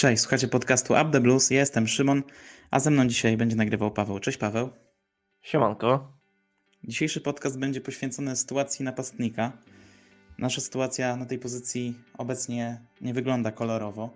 Cześć, słuchacie podcastu Up the Blues. Ja jestem Szymon, a ze mną dzisiaj będzie nagrywał Paweł. Cześć Paweł. Siemanko. Dzisiejszy podcast będzie poświęcony sytuacji napastnika. Nasza sytuacja na tej pozycji obecnie nie wygląda kolorowo.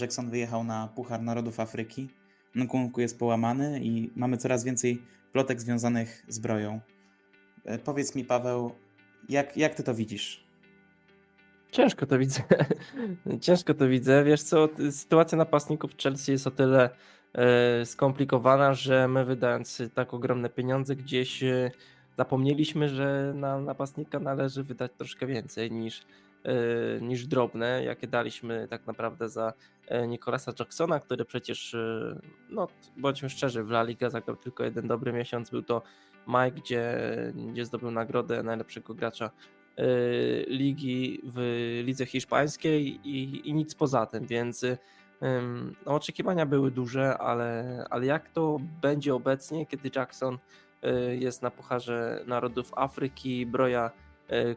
Jackson wyjechał na Puchar Narodów Afryki. Nkunku jest połamany i mamy coraz więcej plotek związanych z broją. E, Powiedz mi Paweł, jak, jak ty to widzisz? Ciężko to widzę. Ciężko to widzę. Wiesz co, sytuacja napastników Chelsea jest o tyle e, skomplikowana, że my wydając tak ogromne pieniądze gdzieś e, zapomnieliśmy, że na napastnika należy wydać troszkę więcej niż, e, niż drobne, jakie daliśmy tak naprawdę za e, Nicolasa Jacksona, który przecież, e, no bądźmy szczerzy, w La Liga zagrał tylko jeden dobry miesiąc, był to maj, gdzie, gdzie zdobył nagrodę najlepszego gracza ligi w lidze hiszpańskiej i, i nic poza tym, więc ym, no, oczekiwania były duże, ale, ale jak to będzie obecnie, kiedy Jackson y, jest na Pucharze Narodów Afryki, Broja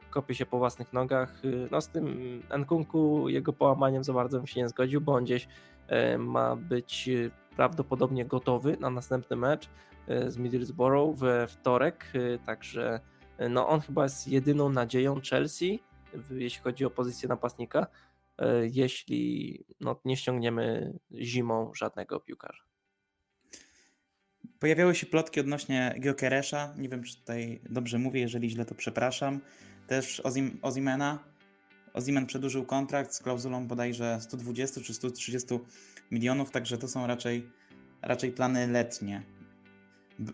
kopie się po własnych nogach, no z tym Nkunku, jego połamaniem za bardzo bym się nie zgodził, bo on gdzieś ma być prawdopodobnie gotowy na następny mecz z Middlesbrough we wtorek, także no on chyba jest jedyną nadzieją Chelsea, jeśli chodzi o pozycję napastnika, e, jeśli no, nie ściągniemy zimą żadnego piłkarza. Pojawiały się plotki odnośnie Gyokeresza. Nie wiem, czy tutaj dobrze mówię, jeżeli źle to przepraszam. Też Ozim, Ozimena. Ozimen przedłużył kontrakt z klauzulą bodajże 120 czy 130 milionów, także to są raczej, raczej plany letnie.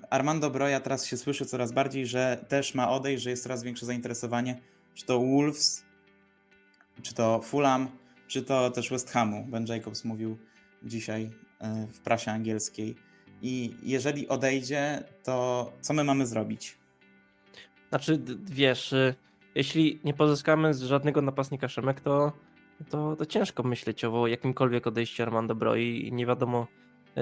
Armando Broja teraz się słyszy coraz bardziej, że też ma odejść, że jest coraz większe zainteresowanie, czy to Wolves, czy to Fulham, czy to też West Hamu. Ben Jacobs mówił dzisiaj e, w prasie angielskiej. I jeżeli odejdzie, to co my mamy zrobić? Znaczy, wiesz, y, jeśli nie pozyskamy żadnego napastnika Szemek, to, to, to ciężko myśleć o jakimkolwiek odejściu Armando Broi i nie wiadomo,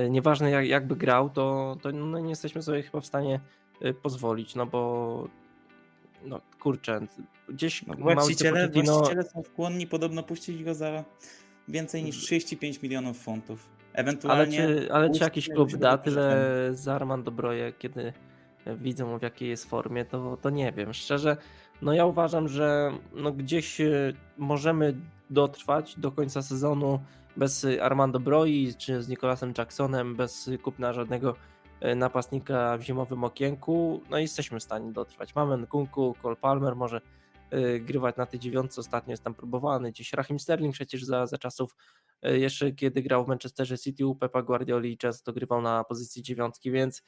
nieważne jak, jakby grał, to, to no, nie jesteśmy sobie chyba w stanie y, pozwolić, no bo no kurczę, gdzieś No, właściciele, Pochettino- właściciele są skłonni podobno puścić go za więcej niż 35 milionów funtów. Ale Ewentualnie. czy, ale czy jakiś klub da tyle za Armando Broje, kiedy widzą w jakiej jest formie, to, to nie wiem. Szczerze, no ja uważam, że no gdzieś e, możemy dotrwać do końca sezonu bez Armando Broi czy z Nicolasem Jacksonem, bez kupna żadnego e, napastnika w zimowym okienku. No i jesteśmy w stanie dotrwać. Mamy Nkunku, Cole Palmer może grywać na tej dziewiątce, ostatnio jest tam próbowany, gdzieś Rahim Sterling przecież za, za czasów jeszcze kiedy grał w Manchesterze City u Pepa Guardioli często grywał na pozycji dziewiątki, więc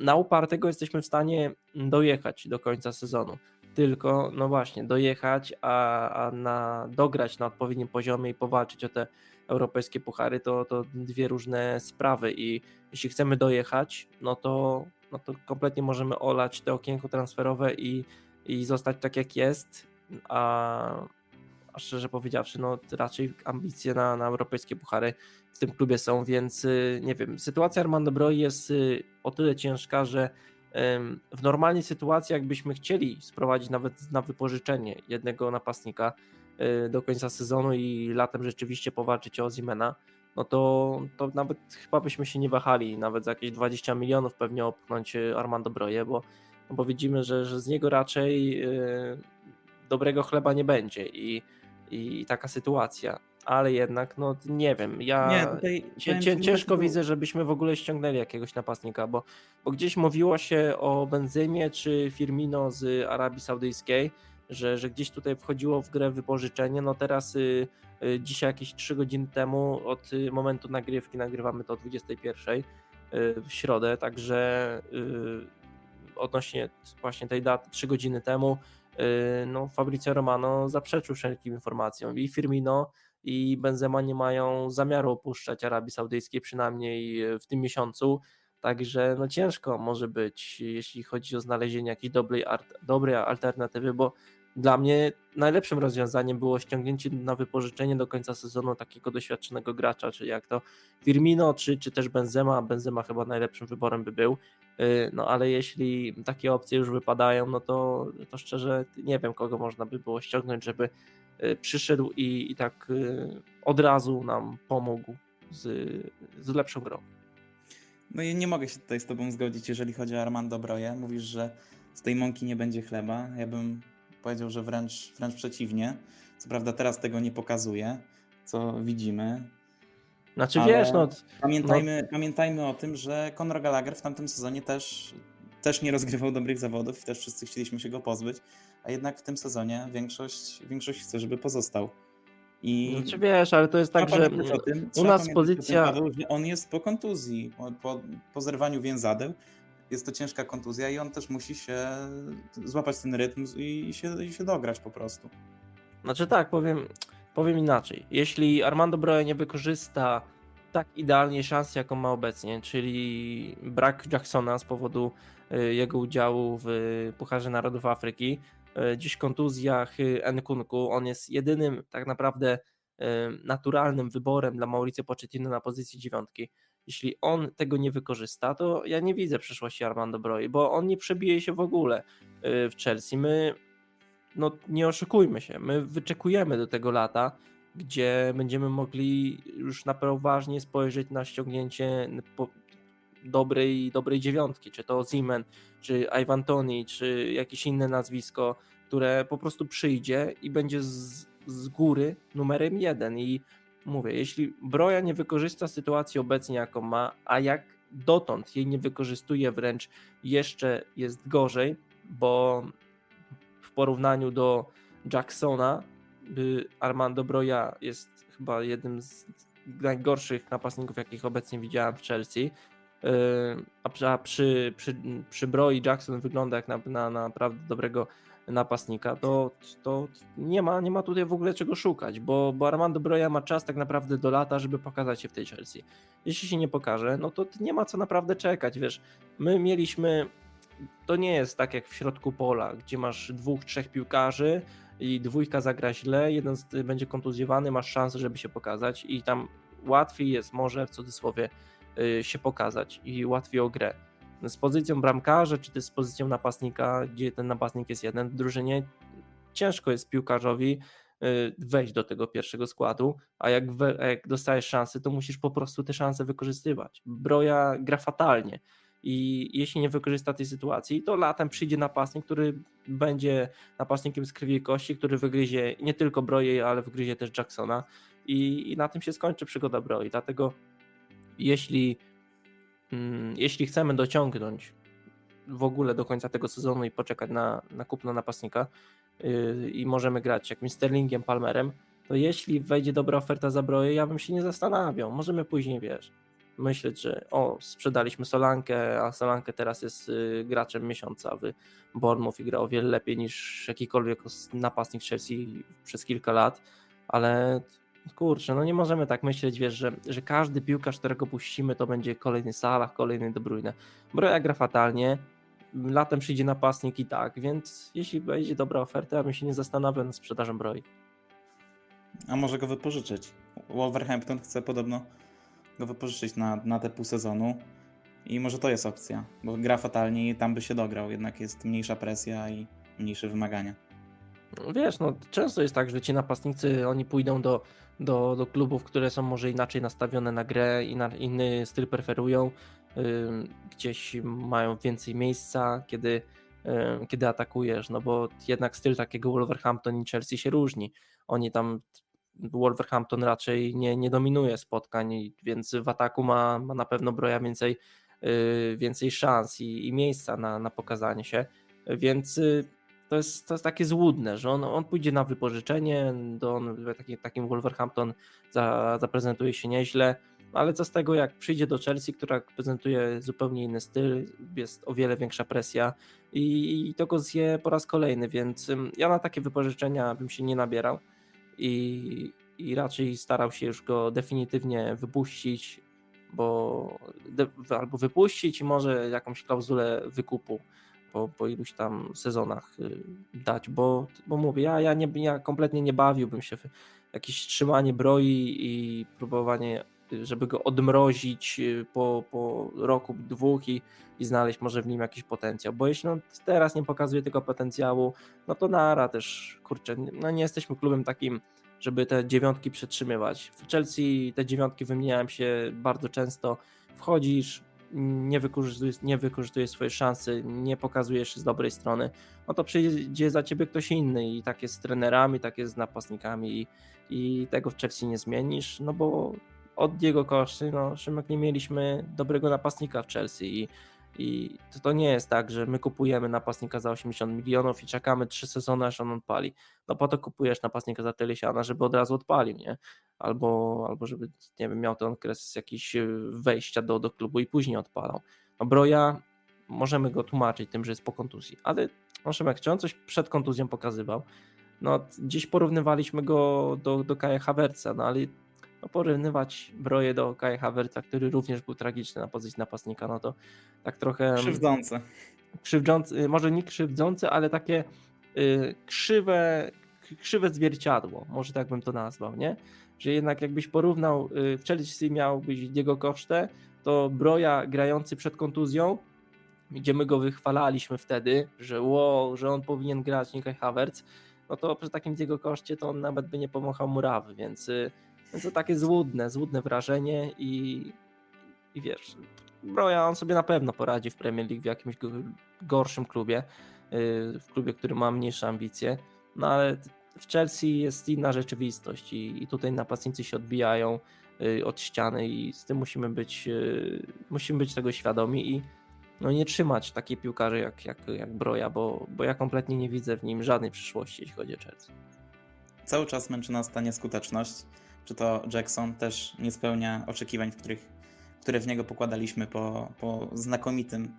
na upartego jesteśmy w stanie dojechać do końca sezonu. Tylko, no właśnie, dojechać, a, a na, dograć na odpowiednim poziomie i powalczyć o te europejskie puchary, to, to dwie różne sprawy. I jeśli chcemy dojechać, no to, no to kompletnie możemy olać te okienko transferowe i, i zostać tak jak jest, a, a szczerze powiedziawszy, no raczej ambicje na, na europejskie puchary w tym klubie są, więc y, nie wiem, sytuacja Armando Broi jest y, o tyle ciężka, że w normalnej sytuacji, jakbyśmy chcieli sprowadzić nawet na wypożyczenie jednego napastnika y, do końca sezonu i latem rzeczywiście powalczyć o Zimena, no to, to nawet chyba byśmy się nie wahali, nawet za jakieś 20 milionów pewnie opchnąć y, Armando Broje, bo, no bo widzimy, że, że z niego raczej y, dobrego chleba nie będzie i, i taka sytuacja. Ale jednak, no nie wiem, ja Nie, tutaj cię, cię, ci, ciężko że- widzę, żebyśmy w ogóle ściągnęli jakiegoś napastnika, bo, bo gdzieś mówiło się o Benzymie czy Firmino z Arabii Saudyjskiej, że, że gdzieś tutaj wchodziło w grę wypożyczenie. No teraz y, y, dzisiaj jakieś 3 godziny temu od y, momentu nagrywki, nagrywamy to o 21 y, w środę, także y, odnośnie właśnie tej daty 3 godziny temu no Fabrizio Romano zaprzeczył wszelkim informacjom i Firmino i Benzema nie mają zamiaru opuszczać Arabii Saudyjskiej przynajmniej w tym miesiącu. Także no ciężko może być, jeśli chodzi o znalezienie jakiejś dobrej, dobrej alternatywy, bo dla mnie najlepszym rozwiązaniem było ściągnięcie na wypożyczenie do końca sezonu takiego doświadczonego gracza, czy jak to Firmino, czy, czy też Benzema. Benzema chyba najlepszym wyborem by był. Yy, No ale jeśli takie opcje już wypadają, no to, to szczerze nie wiem, kogo można by było ściągnąć, żeby y, przyszedł i, i tak y, od razu nam pomógł z, z lepszą grą. No i nie mogę się tutaj z tobą zgodzić, jeżeli chodzi o Armando Broje. Mówisz, że z tej mąki nie będzie chleba. Ja bym powiedział, że wręcz, wręcz przeciwnie. Co prawda teraz tego nie pokazuje, co widzimy. Znaczy Ale- wiesz, no Pamiętajmy, pamiętajmy o tym, że Conor Gallagher w tamtym sezonie też, też nie rozgrywał dobrych zawodów i też wszyscy chcieliśmy się go pozbyć, a jednak w tym sezonie większość, większość chce, żeby pozostał. I znaczy wiesz, ale to jest tak, że tym, u nas pozycja- tym, Paweł, on jest po kontuzji, po, po, po zerwaniu więzadeł. Jest to ciężka kontuzja i on też musi się złapać ten rytm i się, i się dograć po prostu. Znaczy tak, powiem, powiem inaczej. Jeśli Armando Broja nie wykorzysta tak idealnie szansy, jaką ma obecnie, czyli brak Jacksona z powodu y, jego udziału w Pucharze Narodów Afryki, y, dziś kontuzjach y, Nkunku, on jest jedynym tak naprawdę y, naturalnym wyborem dla Mauricio Pochettino na pozycji dziewiątki. Jeśli on tego nie wykorzysta, to ja nie widzę przyszłości Armando Broi, bo on nie przebije się w ogóle y, w Chelsea. My no nie oszukujmy się, my wyczekujemy do tego lata, gdzie będziemy mogli już na poważnie spojrzeć na ściągnięcie dobrej, dobrej dziewiątki, czy to Zimen, czy Ivan Toni, czy jakieś inne nazwisko, które po prostu przyjdzie i będzie z, z góry numerem jeden i mówię, jeśli Broja nie wykorzysta sytuacji obecnie jaką ma, a jak dotąd jej nie wykorzystuje wręcz jeszcze jest gorzej, bo w porównaniu do Jacksona, y, Armando Broja jest chyba jednym z najgorszych napastników, jakich obecnie widziałem w Chelsea. Y, A przy, przy, przy Broi Jackson wygląda jak na, na naprawdę dobrego napastnika, to, to nie, ma, nie ma tutaj w ogóle czego szukać, bo, bo Armando Broja ma czas tak naprawdę do lata, żeby pokazać się w tej Chelsea. Jeśli się nie pokaże, no to nie ma co naprawdę czekać, wiesz. My mieliśmy to nie jest tak jak w środku pola, gdzie masz dwóch, trzech piłkarzy i dwójka zagra źle, jeden będzie kontuzjowany, masz szansę, żeby się pokazać i tam łatwiej jest może w cudzysłowie y, się pokazać i łatwiej o grę. Z pozycją bramkarza, czy też z pozycją napastnika, gdzie ten napastnik jest jeden w drużynie, ciężko jest piłkarzowi y, wejść do tego pierwszego składu, a jak, we, a jak dostajesz szansę, to musisz po prostu te szanse wykorzystywać. Broja gra fatalnie i jeśli nie wykorzysta tej sytuacji, to latem przyjdzie napastnik, który będzie napastnikiem z krwi i kości, który wygryzie nie tylko Broje, ale wygryzie też Jacksona i, i na tym się skończy przygoda Broi. Dlatego jeśli, jeśli chcemy dociągnąć w ogóle do końca tego sezonu i poczekać na, na kupno napastnika yy, i możemy grać jakimś Sterlingiem, Palmerem, to jeśli wejdzie dobra oferta za Broje, ja bym się nie zastanawiał. Możemy później, wiesz, myśleć, że o, sprzedaliśmy Solankę, a Solankę teraz jest y, graczem miesiąca w Bournemouth i gra o wiele lepiej niż jakikolwiek napastnik Chelsea przez kilka lat, ale kurczę, no nie możemy tak myśleć, wiesz, że, że każdy piłkarz, którego puścimy, to będzie kolejny Salah, kolejny De Bruyne. Broja gra fatalnie, latem przyjdzie napastnik i tak, więc jeśli będzie dobra oferta, bym się nie zastanawiał nad sprzedażą Broi. A może go wypożyczyć. Wolverhampton chce podobno go wypożyczyć na, na te pół sezonu. I może to jest opcja, bo gra fatalnie i tam by się dograł, jednak jest mniejsza presja i mniejsze wymagania. Wiesz, no często jest tak, że ci napastnicy, oni pójdą do, do, do klubów, które są może inaczej nastawione na grę, i na inny styl preferują, gdzieś mają więcej miejsca, kiedy, kiedy atakujesz, no bo jednak styl takiego Wolverhampton i Chelsea się różni. Oni tam, Wolverhampton raczej nie, nie dominuje spotkań, więc w ataku ma, ma na pewno broja więcej, yy, więcej szans i, i miejsca na, na pokazanie się, więc yy, to jest, to jest takie złudne, że on, on pójdzie na wypożyczenie, do on, taki, takim Wolverhampton za, zaprezentuje się nieźle, ale co z tego, jak przyjdzie do Chelsea, która prezentuje zupełnie inny styl, jest o wiele większa presja i, i to go zje po raz kolejny, więc ja na takie wypożyczenia bym się nie nabierał i, i raczej starał się już go definitywnie wypuścić, bo albo wypuścić i może jakąś klauzulę wykupu po, po iluś tam sezonach y, dać, bo, bo mówię, ja, ja, nie, ja kompletnie nie bawiłbym się w jakieś trzymanie broi i próbowanie, żeby go odmrozić y, po, po roku, dwóch i, i znaleźć może w nim jakiś potencjał, bo jeśli on teraz nie pokazuje tego potencjału, no to nara też, kurczę, no nie jesteśmy klubem takim żeby te dziewiątki przetrzymywać. W Chelsea te dziewiątki wymieniałem się bardzo często. Wchodzisz, nie wykorzystujesz, nie wykorzystujesz swojej szansy, nie pokazujesz się z dobrej strony, no to przyjdzie za ciebie ktoś inny i tak jest z trenerami, tak jest z napastnikami i, i tego w Chelsea nie zmienisz, no bo od Diego Koszty, no Szymek, nie mieliśmy dobrego napastnika w Chelsea i, i to, to nie jest tak, że my kupujemy napastnika za 80 milionów i czekamy trzy sezony, aż on odpali. No po to kupujesz napastnika za tyle siana, żeby od razu odpalił, nie? Albo, albo żeby, nie wiem, miał ten okres jakiś e, wejścia do, do klubu i później odpalał. No Broja, możemy go tłumaczyć tym, że jest po kontuzji, ale Szymek, czy on coś przed kontuzją pokazywał? No gdzieś porównywaliśmy go do, do Kaja Havertza, no ale no, porównywać Broję do Kaja Havertza, który również był tragiczny na pozycji napastnika, no to tak trochę Krzywdzące. krzywdzący, może nie krzywdzące, ale takie y, krzywe, krzywe zwierciadło, może tak bym to nazwał, nie? Że jednak jakbyś porównał, y, Chelsea miałbyś Diego Kosztę, to Broja grający przed kontuzją, gdzie my go wychwalaliśmy wtedy, że wow, że on powinien grać, nie Kai Havertz, no to przy takim Diego Koszcie to on nawet by nie pomachał murawy, więc, y, więc to takie złudne, złudne wrażenie i, i wiesz, Broja on sobie na pewno poradzi w Premier League w jakimś go- gorszym klubie, yy, w klubie, który ma mniejsze ambicje, no ale w Chelsea jest inna rzeczywistość i, i tutaj napastnicy się odbijają yy, od ściany i z tym musimy być, yy, musimy być tego świadomi i no nie trzymać takiej piłkarzy jak, jak, jak Broja, bo, bo ja kompletnie nie widzę w nim żadnej przyszłości, jeśli chodzi o Chelsea. Cały czas męczy nas ta nieskuteczność. Czy to Jackson też nie spełnia oczekiwań, w których, które w niego pokładaliśmy po, po znakomitym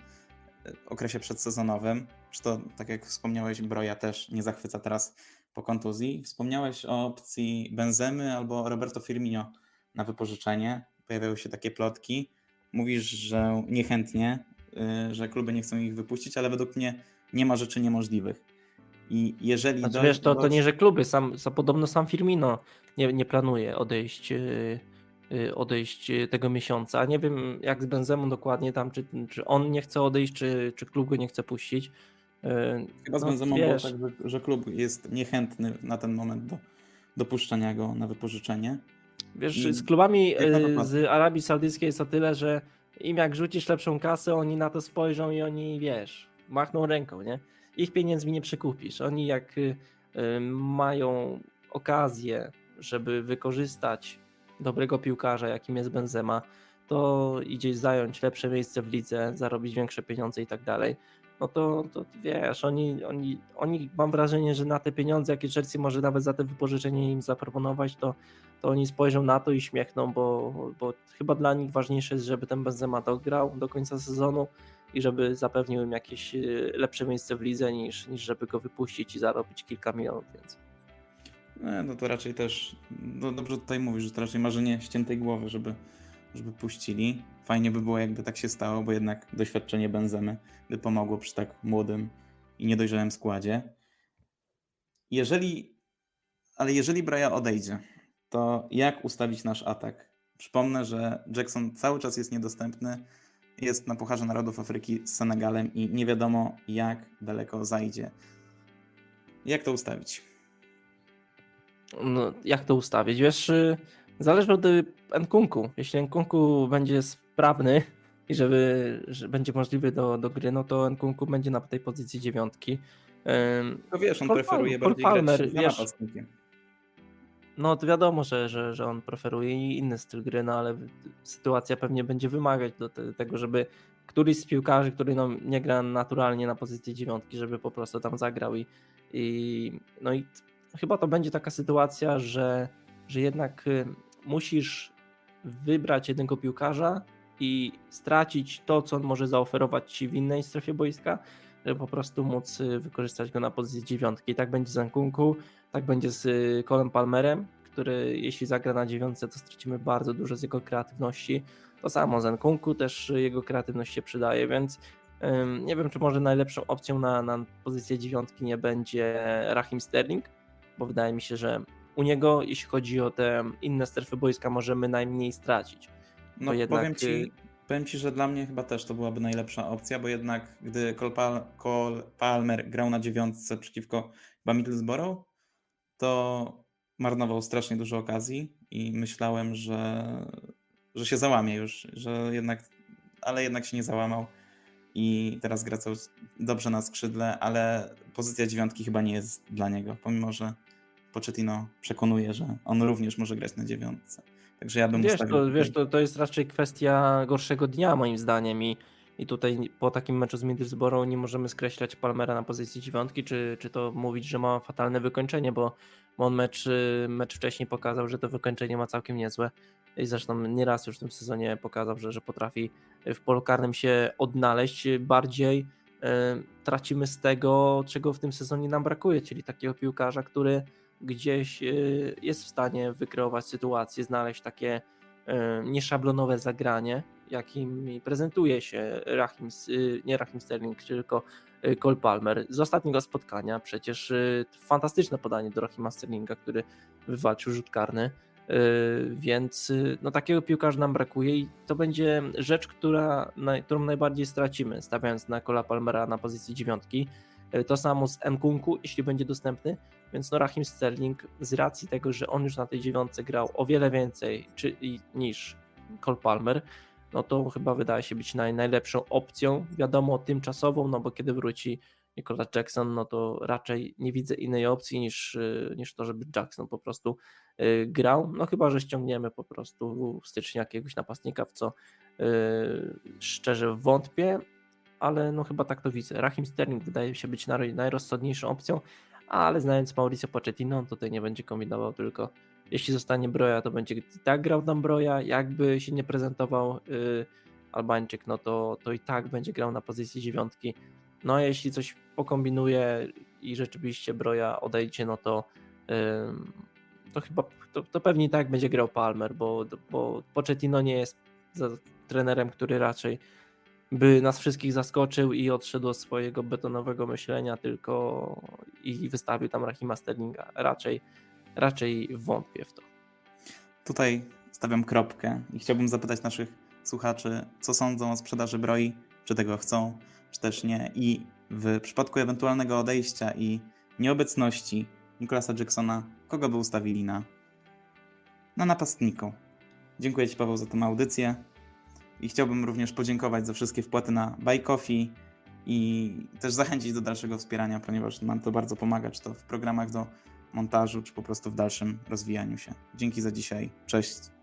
e, okresie przedsezonowym. Czy to, tak jak wspomniałeś, Broja też nie zachwyca teraz po kontuzji. Wspomniałeś o opcji Benzemy albo Roberto Firmino na wypożyczenie. Pojawiały się takie plotki. Mówisz, że niechętnie, y, że kluby nie chcą ich wypuścić, ale według mnie nie ma rzeczy niemożliwych. I jeżeli Znaczy, do- wiesz, to, to nie, że kluby, sam, sam, podobno sam Firmino nie, nie planuje odejść, yy, yy, odejść tego miesiąca. Nie wiem jak z Benzemą dokładnie tam, czy, czy on nie chce odejść, czy, czy klub go nie chce puścić. Yy, Chyba z no, Benzemą było tak, że, że klub jest niechętny na ten moment do dopuszczenia go na wypożyczenie. Wiesz, I z klubami patrzę. z Arabii Saudyjskiej jest o tyle, że im jak rzucisz lepszą kasę, oni na to spojrzą i oni, wiesz, machną ręką, nie? Ich pieniędzmi nie przekupisz. Oni jak y, y, mają okazję, żeby wykorzystać dobrego piłkarza, jakim jest Benzema, to idzie zająć lepsze miejsce w lidze, zarobić większe pieniądze i tak dalej. No to, to wiesz, oni, oni, oni mam wrażenie, że na te pieniądze, jakie Chelsea może nawet za te wypożyczenie im zaproponować, to, to oni spojrzą na to i śmiechną, bo, bo chyba dla nich ważniejsze jest, żeby ten Benzema dograł do końca sezonu i żeby zapewnił im jakieś y, lepsze miejsce w lidze niż, niż żeby go wypuścić i zarobić kilka milionów więcej. No, no to raczej też, no dobrze tutaj mówisz, że to raczej marzenie ściętej głowy, żeby, żeby puścili. Fajnie by było, jakby tak się stało, bo jednak doświadczenie Benzemy by pomogło przy tak młodym i niedojrzałym składzie. Jeżeli, ale jeżeli Braja odejdzie, to jak ustawić nasz atak? Przypomnę, że Jackson cały czas jest niedostępny, jest na Pucharze Narodów Afryki z Senegalem i nie wiadomo jak daleko zajdzie. Jak to ustawić? No, jak to ustawić? Wiesz, y, zależy od Nkunku. Jeśli Nkunku będzie sprawny i żeby, że będzie możliwy do, do gry, no to Nkunku będzie na tej pozycji dziewiątki. No wiesz, on Cole preferuje Cole bardziej Palmer, grać wiesz-. No to wiadomo, że, że, że on preferuje i inny styl gry, no ale sytuacja pewnie będzie wymagać do te, tego, żeby któryś z piłkarzy, który no, nie gra naturalnie na pozycji dziewiątki, żeby po prostu tam zagrał i, i no i chyba to będzie taka sytuacja, że, że jednak musisz wybrać jednego piłkarza i stracić to, co on może zaoferować ci w innej strefie boiska, żeby po prostu móc y, wykorzystać go na pozycji dziewiątki. I tak będzie z Nkunku, tak będzie z y, Colem Palmerem, który jeśli zagra na dziewiątce, to stracimy bardzo dużo z jego kreatywności. To samo z Nkunku, też jego kreatywność się przydaje, więc nie wiem, czy może najlepszą opcją na, na pozycję dziewiątki nie będzie Rahim Sterling, bo wydaje mi się, że u niego, jeśli chodzi o te inne strefy boiska, możemy najmniej stracić. No jednak, powiem, ci, y- powiem ci, że dla mnie chyba też to byłaby najlepsza opcja, bo jednak gdy Cole, Pal Cole Palmer grał na dziewiątce przeciwko chyba Middlesbrough, to marnował strasznie dużo okazji i myślałem, że, że się załamie już, że jednak, ale jednak się nie załamał i teraz gra dobrze na skrzydle, ale pozycja dziewiątki chyba nie jest dla niego, pomimo że Pochettino przekonuje, że on również może grać na dziewiątce. Także ja bym Wiesz, ustawił to, wiesz to, to jest raczej kwestia gorszego dnia moim zdaniem i, i tutaj po takim meczu z Middlesbrough nie możemy skreślać Palmera na pozycji dziewiątki, czy, czy to mówić, że ma fatalne wykończenie, bo, bo on mecz, mecz wcześniej pokazał, że to wykończenie ma całkiem niezłe i zresztą nieraz już w tym sezonie pokazał, że, że potrafi w polu karnym się odnaleźć bardziej y, tracimy z tego, czego w tym sezonie nam brakuje, czyli takiego piłkarza, który gdzieś y, jest w stanie wykreować sytuację, znaleźć takie y, nieszablonowe zagranie, jakim prezentuje się Rahim, y, nie Rahim Sterling, tylko Cole Palmer. Z ostatniego spotkania przecież fantastyczne podanie do Rahima Sterlinga, który wywalczył rzut karny. Więc no, takiego piłkarza nam brakuje i to będzie rzecz, która, którą najbardziej stracimy, stawiając na Cola Palmera na pozycji dziewiątki. To samo z Nkunku, jeśli będzie dostępny. Więc no Rahim Sterling z racji tego, że on już na tej dziewiątce grał o wiele więcej czy, niż Cole Palmer, no to chyba wydaje się być naj, najlepszą opcją. Wiadomo, tymczasową, no bo kiedy wróci Nicolas Jackson, no to raczej nie widzę innej opcji niż, y, niż to, żeby Jackson po prostu y, grał. No chyba, że ściągniemy po prostu w styczniu jakiegoś napastnika, w co y, szczerze wątpię, ale no chyba tak to widzę. Rahim Sterling wydaje się być naj, najrozsądniejszą opcją, ale znając Mauricio Pochettino, on tutaj nie będzie kombinował, tylko jeśli zostanie Broja, to będzie tak grał tam Broja, jakby się nie prezentował y, Albańczyk, no to, to i tak będzie grał na pozycji dziewiątki. No a jeśli coś pokombinuje i rzeczywiście Broja odejdzie, no to ym, to chyba to, to pewnie i tak będzie grał Palmer, bo, bo Pochettino nie jest trenerem, który raczej by nas wszystkich zaskoczył i odszedł od swojego betonowego myślenia tylko i wystawił tam Rahima Sterlinga. Raczej, raczej wątpię w to. Tutaj stawiam kropkę i chciałbym zapytać naszych słuchaczy, co sądzą o sprzedaży broi, czy tego chcą, czy też nie. I w przypadku ewentualnego odejścia i nieobecności Nicolasa Jacksona, kogo by ustawili na, na napastniku? Dziękuję Ci, Paweł, za tę audycję. I chciałbym również podziękować za wszystkie wpłaty na Buy Coffee i też zachęcić do dalszego wspierania, ponieważ nam to bardzo pomaga, czy to w programach do montażu, czy po prostu w dalszym rozwijaniu się. Dzięki za dzisiaj. Cześć.